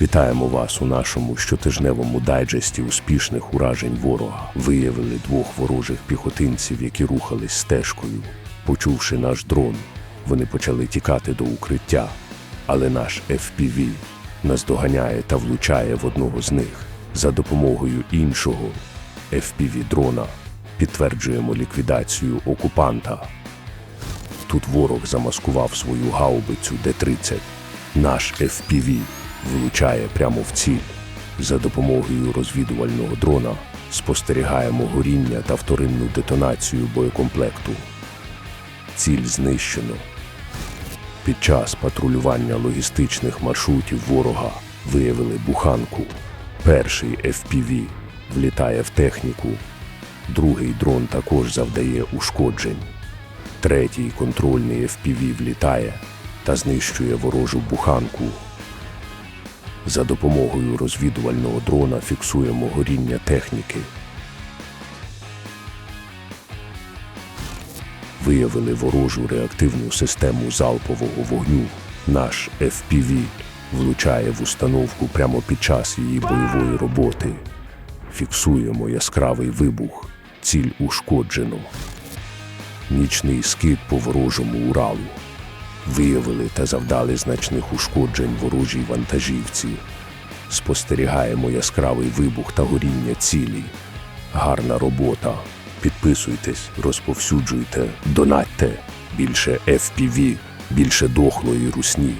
Вітаємо вас у нашому щотижневому дайджесті успішних уражень ворога. Виявили двох ворожих піхотинців, які рухались стежкою. Почувши наш дрон, вони почали тікати до укриття, але наш FPV наздоганяє та влучає в одного з них. За допомогою іншого FPV-дрона підтверджуємо ліквідацію окупанта. Тут ворог замаскував свою гаубицю Д-30. Наш FPV влучає прямо в ціль. За допомогою розвідувального дрона спостерігаємо горіння та вторинну детонацію боєкомплекту. Ціль знищено. Під час патрулювання логістичних маршрутів ворога виявили буханку. Перший FPV влітає в техніку, другий дрон також завдає ушкоджень. Третій контрольний FPV влітає та знищує ворожу буханку. За допомогою розвідувального дрона фіксуємо горіння техніки. Виявили ворожу реактивну систему залпового вогню. Наш FPV влучає в установку прямо під час її бойової роботи. Фіксуємо яскравий вибух. Ціль ушкоджено. Нічний скид по ворожому Уралу. Виявили та завдали значних ушкоджень ворожій вантажівці. Спостерігаємо яскравий вибух та горіння цілі. Гарна робота. Підписуйтесь, розповсюджуйте, донатьте. Більше FPV, більше дохлої русні.